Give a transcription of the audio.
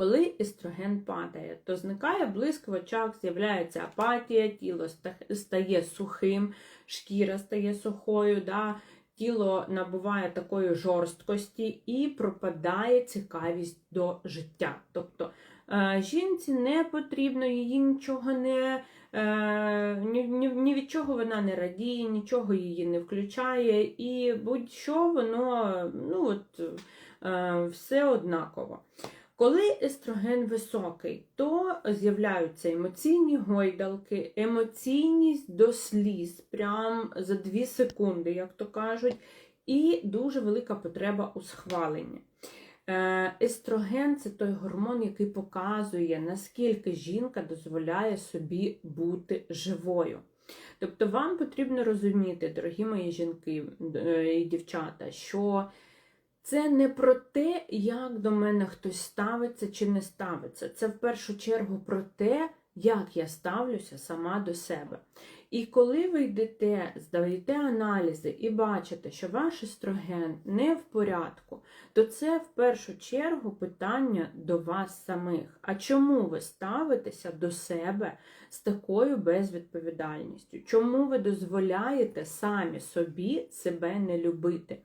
Коли естроген падає, то зникає блиск в очах, з'являється апатія, тіло стає сухим, шкіра стає сухою, да? тіло набуває такої жорсткості і пропадає цікавість до життя. Тобто е, жінці не потрібно, її нічого не. Е, ні, ні, ні від чого вона не радіє, нічого її не включає, і будь-що воно ну, от, е, все однаково. Коли естроген високий, то з'являються емоційні гойдалки, емоційність до сліз, прям за 2 секунди, як то кажуть, і дуже велика потреба у схваленні. Е, Естроген це той гормон, який показує, наскільки жінка дозволяє собі бути живою. Тобто вам потрібно розуміти, дорогі мої жінки е, і дівчата, що це не про те, як до мене хтось ставиться чи не ставиться. Це в першу чергу про те, як я ставлюся сама до себе. І коли ви йдете, здаєте аналізи і бачите, що ваш естроген не в порядку, то це в першу чергу питання до вас самих. А чому ви ставитеся до себе з такою безвідповідальністю? Чому ви дозволяєте самі собі себе не любити?